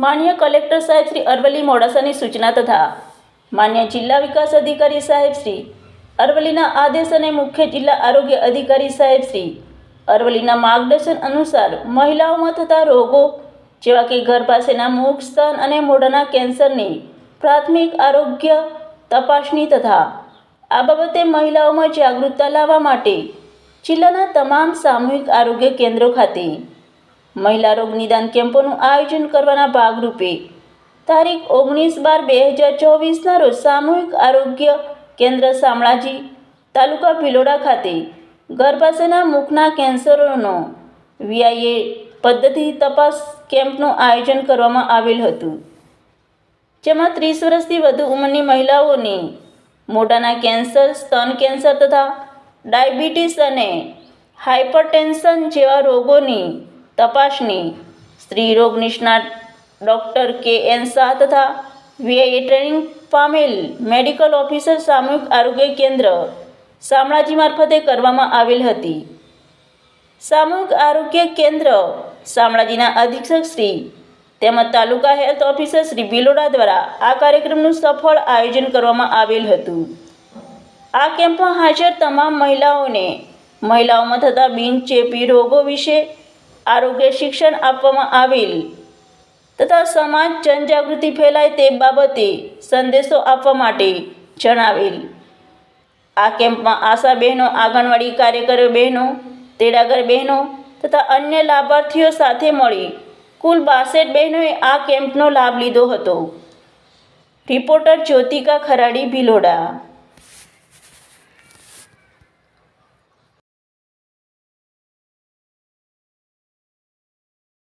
માન્ય કલેક્ટર સાહેબ શ્રી અરવલ્લી મોડાસાની સૂચના તથા માન્ય જિલ્લા વિકાસ અધિકારી સાહેબ શ્રી અરવલ્લીના આદેશ અને મુખ્ય જિલ્લા આરોગ્ય અધિકારી સાહેબ શ્રી અરવલ્લીના માર્ગદર્શન અનુસાર મહિલાઓમાં થતા રોગો જેવા કે ઘર પાસેના મુખ સ્તન અને મોઢાના કેન્સરની પ્રાથમિક આરોગ્ય તપાસણી તથા આ બાબતે મહિલાઓમાં જાગૃતતા લાવવા માટે જિલ્લાના તમામ સામૂહિક આરોગ્ય કેન્દ્રો ખાતે મહિલા રોગ નિદાન કેમ્પોનું આયોજન કરવાના ભાગરૂપે તારીખ ઓગણીસ બાર બે હજાર ચોવીસના રોજ સામૂહિક આરોગ્ય કેન્દ્ર શામળાજી તાલુકા ભિલોડા ખાતે ગર્ભાશયના મુખના કેન્સરોનો વીઆઈએ પદ્ધતિ તપાસ કેમ્પનું આયોજન કરવામાં આવેલ હતું. જેમાં ત્રીસ વર્ષથી વધુ ઉંમરની મહિલાઓની મોઢાના કેન્સર, સ્તન કેન્સર તથા ડાયાબિટીસ અને હાઇપરટેન્શન જેવા રોગોની તપાસણી સ્ત્રી રોગ નિષ્ણાત ડૉક્ટર કે એન શાહ તથા વીઆઈએ ટ્રેનિંગ પામેલ મેડિકલ ઓફિસર સામૂહિક આરોગ્ય કેન્દ્ર શામળાજી મારફતે કરવામાં આવેલ હતી. સામૂહિક આરોગ્ય કેન્દ્ર શામળાજીના અધિક્ષક શ્રી તેમજ તાલુકા હેલ્થ ઓફિસર શ્રી બિલોડા દ્વારા આ કાર્યક્રમનું સફળ આયોજન કરવામાં આવેલ હતું. આ કેમ્પમાં હાજર તમામ મહિલાઓને મહિલાઓમાં થતા બિનચેપી રોગો વિશે આરોગ્ય શિક્ષણ આપવામાં આવેલ. તથા સમાજ જનજાગૃતિ ફેલાય તે બાબતે સંદેશો આપવા માટે જણાવેલ. આ કેમ્પમાં આશા બહેનો, આંગણવાડી કાર્યકરો બહેનો, તેડાગર બહેનો તથા અન્ય લાભાર્થીઓ સાથે મળી કુલ બાસઠ બહેનોએ આ કેમ્પનો લાભ લીધો હતો. રિપોર્ટર જ્યોતિકા ખરાડી ભિલોડા.